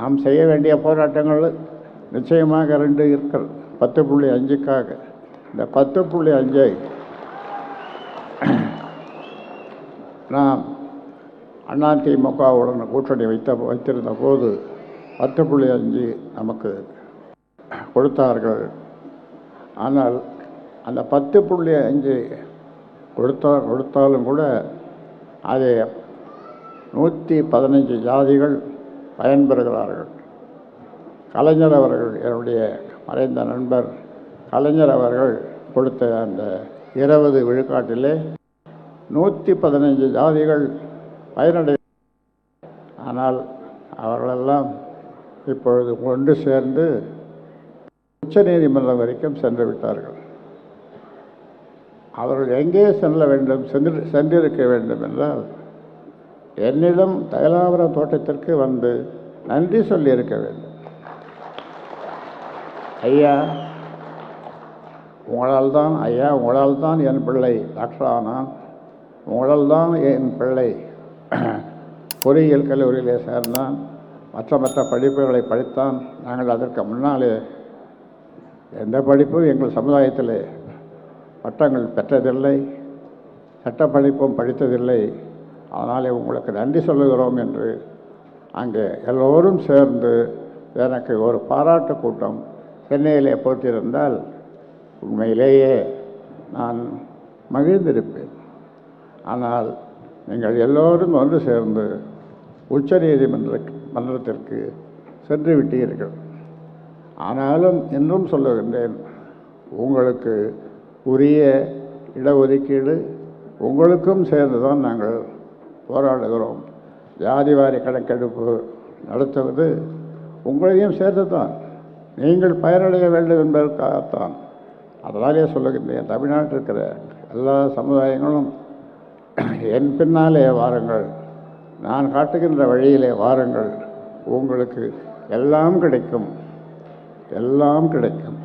நாம் செய்ய வேண்டிய போராட்டங்கள் நிச்சயமாக ரெண்டு இருக்கிறது பத்து புள்ளி அஞ்சுக்காக. இந்த பத்து புள்ளி அஞ்சை நாம் அதிமுகவுடன் கூட்டணி வைத்த வைத்திருந்த போது பத்து புள்ளி அஞ்சு நமக்கு கொடுத்தார்கள். ஆனால் அந்த பத்து புள்ளி அஞ்சு கொடுத்தா கொடுத்தாலும் கூட அதை நூற்றி பதினஞ்சு ஜாதிகள் பயன்பெறுகிறார்கள். கலைஞர் அவர்கள் என்னுடைய மறைந்த நண்பர் கலைஞர் அவர்கள் கொடுத்த அந்த இருபது விழுக்காட்டிலே நூற்றி பதினஞ்சு ஜாதிகள் பயனடை ஆனால் அவர்களெல்லாம் இப்பொழுது ஒன்று சேர்ந்து உச்ச நீதிமன்றம் வரைக்கும் சென்று விட்டார்கள். அவர்கள் எங்கே செல்ல வேண்டும் சென்று சென்றிருக்க வேண்டும் என்றால் என்னிடம் தைலாபுர தோட்டத்திற்கு வந்து நன்றி சொல்லியிருக்க வேண்டும். ஐயா உங்களால் தான் ஐயா உங்களால் தான் என் பிள்ளை. டாக்டர் ஆனான். உங்களால் தான் என் பிள்ளை. பொறியியல் கல்லூரியிலே சேர்ந்தான். மற்ற மற்ற படிப்புகளை படித்தான். நாங்கள் அதற்கு முன்னாலே எந்த படிப்பும் எங்கள் சமுதாயத்தில் பட்டங்கள் பெற்றதில்லை. சட்ட படிப்பும் படித்ததில்லை. அதனாலே உங்களுக்கு நன்றி சொல்லுகிறோம் என்று அங்கே எல்லோரும் சேர்ந்து எனக்கு ஒரு பாராட்டு கூட்டம் சென்னையிலே போட்டிருந்தால் உண்மையிலேயே நான் மகிழ்ந்திருப்பேன். ஆனால் நீங்கள் எல்லோரும் ஒன்று சேர்ந்து உச்ச நீதிமன்ற மன்றத்திற்கு சென்று விட்டீர்கள். ஆனாலும் இன்னும் சொல்லுகின்றேன் உங்களுக்கு உரிய இடஒதுக்கீடு உங்களுக்கும் சேர்ந்து தான் நாங்கள் போராடுகிறோம். ஜாதிவாரி கணக்கெடுப்பு நடத்துவது உங்களையும் சேர்த்து தான் நீங்கள் பயனடைய வேண்டும் என்பதற்காகத்தான். அதனாலே சொல்லுகின்றேன் தமிழ்நாட்டில் இருக்கிற எல்லா சமுதாயங்களும் என் பின்னாலே வாருங்கள். நான் காட்டுகின்ற வழியிலே வாருங்கள். உங்களுக்கு எல்லாம் கிடைக்கும். எல்லாம் கிடைக்கும்.